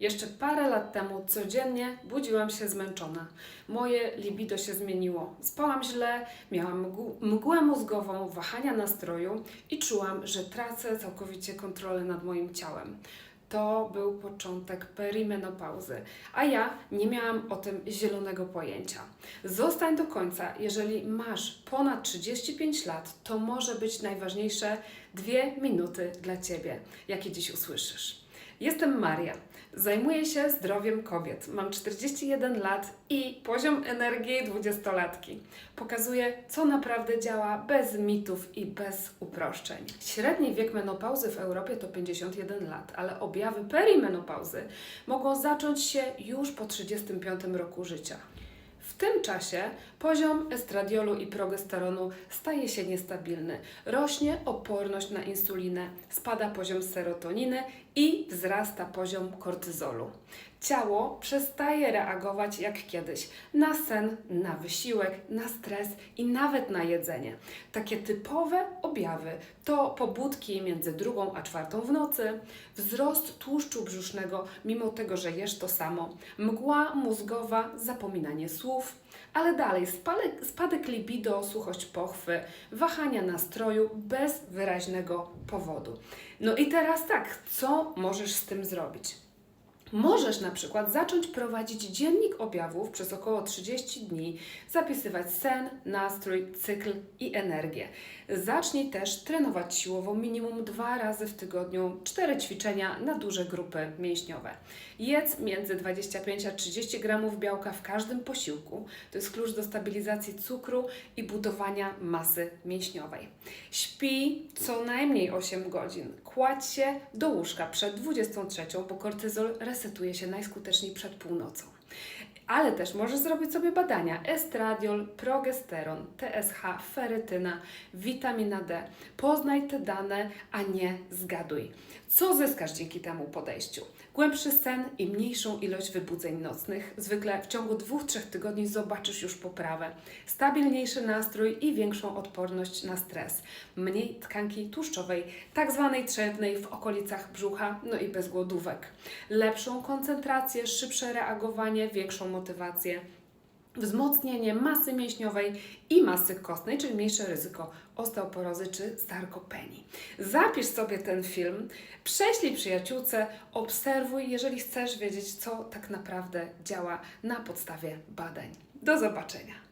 Jeszcze parę lat temu codziennie budziłam się zmęczona. Moje libido się zmieniło. Spałam źle, miałam mgł- mgłę mózgową, wahania nastroju i czułam, że tracę całkowicie kontrolę nad moim ciałem. To był początek perimenopauzy, a ja nie miałam o tym zielonego pojęcia. Zostań do końca, jeżeli masz ponad 35 lat, to może być najważniejsze dwie minuty dla Ciebie, jakie dziś usłyszysz. Jestem Maria. Zajmuję się zdrowiem kobiet. Mam 41 lat i poziom energii dwudziestolatki. Pokazuję, co naprawdę działa bez mitów i bez uproszczeń. Średni wiek menopauzy w Europie to 51 lat, ale objawy perimenopauzy mogą zacząć się już po 35 roku życia. W tym czasie poziom estradiolu i progesteronu staje się niestabilny. Rośnie oporność na insulinę, spada poziom serotoniny i wzrasta poziom kortyzolu. Ciało przestaje reagować jak kiedyś na sen, na wysiłek, na stres i nawet na jedzenie. Takie typowe objawy to pobudki między drugą a czwartą w nocy, wzrost tłuszczu brzusznego, mimo tego, że jesz to samo, mgła mózgowa, zapominanie słów, ale dalej spadek, spadek libido, suchość pochwy, wahania nastroju bez wyraźnego powodu. No i teraz tak, co możesz z tym zrobić? Możesz na przykład zacząć prowadzić dziennik objawów przez około 30 dni, zapisywać sen, nastrój, cykl i energię. Zacznij też trenować siłowo minimum dwa razy w tygodniu, cztery ćwiczenia na duże grupy mięśniowe. Jedz między 25 a 30 gramów białka w każdym posiłku. To jest klucz do stabilizacji cukru i budowania masy mięśniowej. Śpij co najmniej 8 godzin. Kładź się do łóżka przed 23, bo kortyzol resetuje się najskuteczniej przed północą. Ale też możesz zrobić sobie badania estradiol, progesteron, TSH, ferytyna, witamina D. Poznaj te dane, a nie zgaduj. Co zyskasz dzięki temu podejściu? Głębszy sen i mniejszą ilość wybudzeń nocnych. Zwykle w ciągu dwóch, trzech tygodni zobaczysz już poprawę. Stabilniejszy nastrój i większą odporność na stres. Mniej tkanki tłuszczowej, tak zwanej trzewnej w okolicach brzucha, no i bez głodówek. Lepszą koncentrację, szybsze reagowanie, większą motywację wzmocnienie masy mięśniowej i masy kostnej, czyli mniejsze ryzyko osteoporozy czy sarkopenii. Zapisz sobie ten film, prześlij przyjaciółce, obserwuj, jeżeli chcesz wiedzieć, co tak naprawdę działa na podstawie badań. Do zobaczenia.